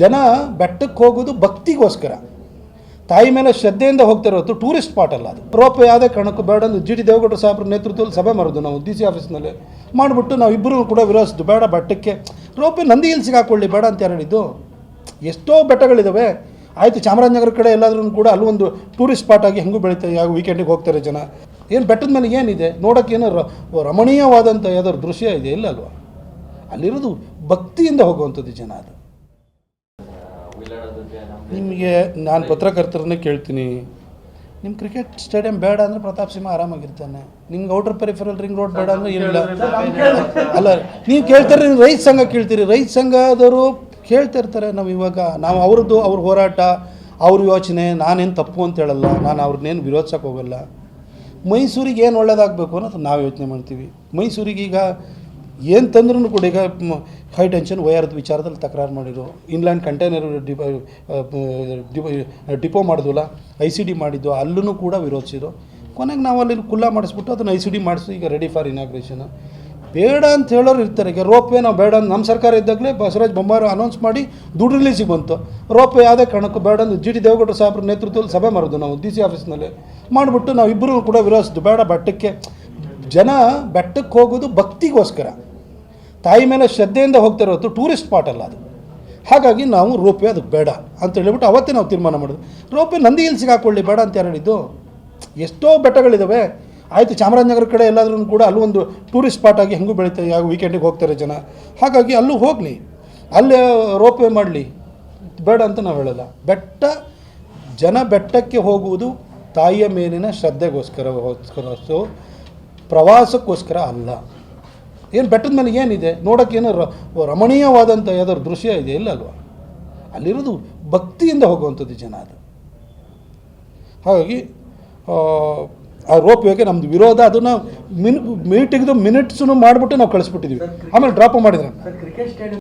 ಜನ ಬೆಟ್ಟಕ್ಕೆ ಹೋಗೋದು ಭಕ್ತಿಗೋಸ್ಕರ. ತಾಯಿ ಮೇಲೆ ಶ್ರದ್ಧೆಯಿಂದ ಹೋಗ್ತಾ ಇರೋದು ಟೂರಿಸ್ಟ್ ಸ್ಪಾಟ್ ಅಲ್ಲ ಅದು. ರೋಪ್ ಯಾವುದೇ ಕಾರಣಕ್ಕೂ ಬೇಡ ಅಂದ್ರೆ ಜಿ ಟಿ ದೇವೇಗೌಡರ ಸಾಹೇಬ್ರ ನೇತೃತ್ವದಲ್ಲಿ ಸಭೆ ಮಾಡೋದು ನಾವು ಡಿ ಸಿ ಆಫೀಸ್ನಲ್ಲಿ ಮಾಡಿಬಿಟ್ಟು ನಾವು ಇಬ್ಬರು ಕೂಡ ವಿರೋಧಿಸಿದ್ದು ಬೇಡ ಬೆಟ್ಟಕ್ಕೆ. ರೋಪೆ ನಂದಿ ಹಿಲ್ಸ್ಗೆ ಹಾಕೊಳ್ಳಿ, ಬೇಡ ಅಂತ ಹೇಳಿದ್ದು? ಎಷ್ಟೋ ಬೆಟ್ಟಗಳಿದ್ದಾವೆ ಆಯಿತು, ಚಾಮರಾಜನಗರ ಕಡೆ ಎಲ್ಲಾದ್ರೂ ಕೂಡ ಅಲ್ಲೊಂದು ಟೂರಿಸ್ಟ್ ಸ್ಪಾಟ್ ಆಗಿ ಹೆಂಗೂ ಬೆಳೀತಾರೆ ಯಾವ ವೀಕೆಂಡಿಗೆ ಹೋಗ್ತಾರೆ ಜನ. ಏನು ಬೆಟ್ಟದ ಮೇಲೆ ಏನಿದೆ? ನೋಡೋಕ್ಕೆ ಏನೋ ರಮಣೀಯವಾದಂಥ ಯಾವ್ದಾದ್ರು ದೃಶ್ಯ ಇದೆ ಇಲ್ಲ ಅಲ್ವಾ? ಅಲ್ಲಿರೋದು ಭಕ್ತಿಯಿಂದ ಹೋಗುವಂಥದ್ದು ಜನ ಅದು. ನಿಮಗೆ ನಾನು ಪತ್ರಕರ್ತರನ್ನೇ ಕೇಳ್ತೀನಿ. ನಿಮ್ಮ ಕ್ರಿಕೆಟ್ ಸ್ಟೇಡಿಯಂ ಬೇಡ ಅಂದರೆ ಪ್ರತಾಪ್ ಸಿಂಹ ಆರಾಮಾಗಿರ್ತಾನೆ. ನಿಮ್ಗೆ ಔಟರ್ ಪೆರಿಫರಲ್ ರಿಂಗ್ ರೋಡ್ ಬೇಡ ಅಂದ್ರೆ ಏನಿಲ್ಲ ಅಲ್ಲ, ನೀವು ಕೇಳ್ತಾರೆ ನೀವು ರೈತ ಸಂಘ ಕೇಳ್ತೀರಿ. ರೈತ ಸಂಘದವರು ಕೇಳ್ತಾ ಇರ್ತಾರೆ ನಾವು ಇವಾಗ. ನಾವು ಅವ್ರದ್ದು ಅವ್ರ ಹೋರಾಟ, ಅವ್ರ ಯೋಚನೆ, ನಾನೇನು ತಪ್ಪು ಅಂತ ಹೇಳಲ್ಲ. ನಾನು ಅವ್ರನ್ನೇನು ವಿರೋಧಿಸೋಕೆ ಹೋಗಲ್ಲ. ಮೈಸೂರಿಗೆ ಏನು ಒಳ್ಳೇದಾಗಬೇಕು ಅನ್ನೋದು ನಾವು ಯೋಚನೆ ಮಾಡ್ತೀವಿ. ಈಗ ಏನು ತಂದ್ರೂ ಕೂಡ ಈಗ ಹೈ ಟೆನ್ಷನ್ ವೈರ್ದ ವಿಚಾರದಲ್ಲಿ ತಕರಾರು ಮಾಡಿದ್ರು. ಇನ್ಲ್ಯಾಂಡ್ ಕಂಟೈನರ್ ಡಿಪೋ ಮಾಡಿದ್ವಲ್ಲ ಐ ಸಿ ಡಿ ಮಾಡಿದ್ದು ಅಲ್ಲೂ ಕೂಡ ವಿರೋಧಿಸಿದ್ರು. ಕೊನೆಗೆ ನಾವು ಅಲ್ಲಿ ಕುಲ್ಲ ಮಾಡಿಸ್ಬಿಟ್ಟು ಅದನ್ನು ಐ ಸಿ ಡಿ ಮಾಡಿಸಿ ಈಗ ರೆಡಿ ಫಾರ್ ಇನಾಗ್ರೇಷನ್ ಬೇಡ ಅಂತ ಹೇಳೋರು ಇರ್ತಾರೆ. ಈಗ ರೋಪ್ ವೇ ನಾವು ಬೇಡ ಅಂತ ನಮ್ಮ ಸರ್ಕಾರ ಇದ್ದಾಗಲೇ ಬಸವರಾಜ್ ಬೊಮ್ಮಾರು ಅನೌನ್ಸ್ ಮಾಡಿ ದುಡ್ಡು ರಿಲೀಸಿಗೆ ಬಂತು. ರೋಪ್ ವೇ ಯಾವುದೇ ಕಾರಣಕ್ಕೂ ಬೇಡ ಅಂದ್ರೆ ಜಿ ಟಿ ದೇವೇಗೌಡರ ಸಾಹೇಬ್ರ ನೇತೃತ್ವದಲ್ಲಿ ಸಭೆ ಮಾಡೋದು ನಾವು ಡಿ ಸಿ ಆಫೀಸ್ನಲ್ಲಿ ಮಾಡಿಬಿಟ್ಟು ನಾವು ಇಬ್ಬರು ಕೂಡ ವಿರೋಧಿಸಿದ್ದು. ಬೇಡ, ಬೆಟ್ಟಕ್ಕೆ ಜನ ಬೆಟ್ಟಕ್ಕೆ ಹೋಗೋದು ಭಕ್ತಿಗೋಸ್ಕರ. ತಾಯಿ ಮೇಲೆ ಶ್ರದ್ಧೆಯಿಂದ ಹೋಗ್ತಾ ಇರೋದು ಟೂರಿಸ್ಟ್ ಸ್ಪಾಟ್ ಅಲ್ಲ ಅದು. ಹಾಗಾಗಿ ನಾವು ರೋಪೆ ಅದು ಬೇಡ ಅಂತ ಹೇಳಿಬಿಟ್ಟು ಅವತ್ತೇ ನಾವು ತೀರ್ಮಾನ ಮಾಡಿದ್ವಿ. ರೋಪೆ ನಂದಿ ಹಿಲ್ಸಿಗೆ ಹಾಕೊಳ್ಳಿ, ಬೇಡ ಅಂತ ಯಾರು ಹೇಳಿದ್ದು? ಎಷ್ಟೋ ಬೆಟ್ಟಗಳಿದ್ದಾವೆ ಆಯಿತು, ಚಾಮರಾಜನಗರ ಕಡೆ ಎಲ್ಲಾದ್ರೂ ಕೂಡ ಅಲ್ಲೂ ಒಂದು ಟೂರಿಸ್ಟ್ ಸ್ಪಾಟ್ ಆಗಿ ಹೆಂಗೂ ಬೆಳೀತಾರೆ ಯಾವ ವೀಕೆಂಡಿಗೆ ಹೋಗ್ತಾರೆ ಜನ. ಹಾಗಾಗಿ ಅಲ್ಲೂ ಹೋಗಲಿ. ಅಲ್ಲೇ ರೋಪ್ವೇ ಮಾಡಲಿ. ಬೇಡ ಅಂತ ನಾವು ಹೇಳಲ್ಲ. ಬೆಟ್ಟ, ಜನ ಬೆಟ್ಟಕ್ಕೆ ಹೋಗುವುದು ತಾಯಿಯ ಮೇಲಿನ ಶ್ರದ್ಧೆಗೋಸ್ಕರ ಪ್ರವಾಸಕ್ಕೋಸ್ಕರ ಅಲ್ಲ. ಏನು ಬೆಟ್ಟದ ಮೇಲೆ ಏನಿದೆ? ನೋಡೋಕ್ಕೆ ಏನೋ ರಮಣೀಯವಾದಂಥ ಯಾವ್ದಾದ್ರು ದೃಶ್ಯ ಇದೆ ಇಲ್ಲ ಅಲ್ವಾ? ಅಲ್ಲಿರೋದು ಭಕ್ತಿಯಿಂದ ಹೋಗುವಂಥದ್ದು ಜನ ಅದು. ಹಾಗಾಗಿ ಆ, ರೋಪ್ ವೇಗೆ ನಮ್ಮದು ವಿರೋಧ ಅದನ್ನು ಮಿನ್ ಮೀಟಿಂಗ್ದು ಮಿನಿಟ್ಸನ್ನು ಮಾಡಿಬಿಟ್ಟು ನಾವು ಕಳಿಸ್ಬಿಟ್ಟಿದ್ದೀವಿ ಆಮೇಲೆ ಡ್ರಾಪ್ ಮಾಡಿದ್ರೆ